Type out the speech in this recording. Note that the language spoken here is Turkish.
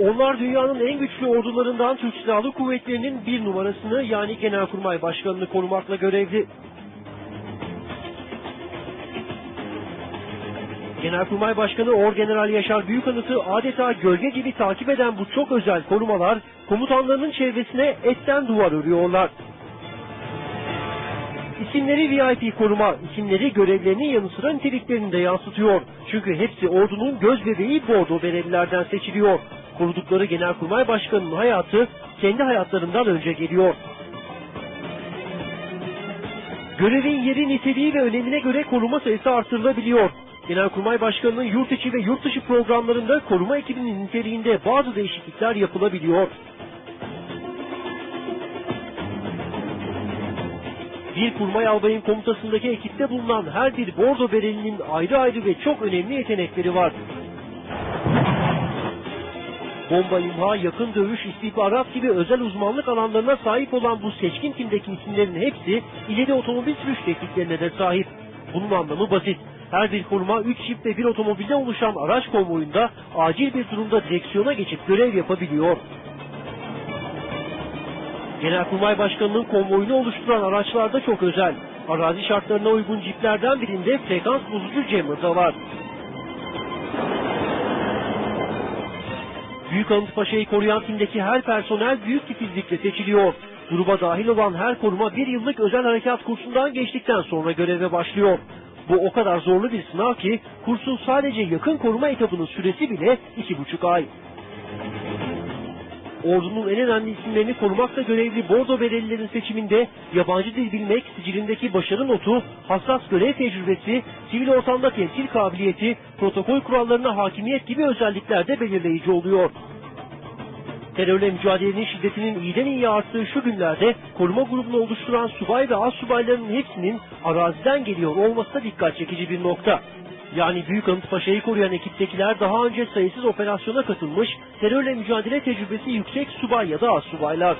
Onlar dünyanın en güçlü ordularından Türk Silahlı Kuvvetleri'nin bir numarasını yani Genelkurmay Başkanı'nı korumakla görevli. Genelkurmay Başkanı Orgeneral Yaşar Büyükanıt'ı adeta gölge gibi takip eden bu çok özel korumalar komutanlarının çevresine etten duvar örüyorlar. İsimleri VIP koruma, isimleri görevlerinin yanı sıra niteliklerini de yansıtıyor. Çünkü hepsi ordunun göz bebeği bordo berelilerden seçiliyor. Korudukları Genelkurmay Başkanı'nın hayatı kendi hayatlarından önce geliyor. Görevin yeri, niteliği ve önemine göre koruma sayısı artırılabiliyor. Genelkurmay Başkanı'nın yurt içi ve yurt dışı programlarında koruma ekibinin niteliğinde bazı değişiklikler yapılabiliyor. Bir kurmay albayın komutasındaki ekipte bulunan her bir bordo berelinin ayrı ayrı ve çok önemli yetenekleri var. Bomba imha, yakın dövüş, istihbarat gibi özel uzmanlık alanlarına sahip olan bu seçkin timdeki isimlerin hepsi ileri otomobil sürüş tekniklerine de sahip. Bunun anlamı basit. Her bir kurma 3 çift ve bir otomobilden oluşan araç konvoyunda acil bir durumda direksiyona geçip görev yapabiliyor. Genelkurmay Başkanı'nın konvoyunu oluşturan araçlar da çok özel. Arazi şartlarına uygun ciplerden birinde frekans bozucu jammer da var. Büyük Anıt Paşa'yı koruyan timdeki her personel büyük titizlikle seçiliyor. Gruba dahil olan her koruma bir yıllık özel harekat kursundan geçtikten sonra göreve başlıyor. Bu o kadar zorlu bir sınav ki kursun sadece yakın koruma etabının süresi bile iki buçuk ay. Ordunun en önemli isimlerini korumakla görevli bordo berelilerin seçiminde yabancı dil bilmek, sicilindeki başarı notu, hassas görev tecrübesi, sivil ortamda temsil kabiliyeti, protokol kurallarına hakimiyet gibi özellikler de belirleyici oluyor. Terörle mücadelenin şiddetinin iyiden iyiye arttığı şu günlerde koruma grubunu oluşturan subay ve az subayların hepsinin araziden geliyor olması da dikkat çekici bir nokta. Yani Büyük Anıt Paşa'yı koruyan ekiptekiler daha önce sayısız operasyona katılmış, terörle mücadele tecrübesi yüksek subay ya da az subaylar.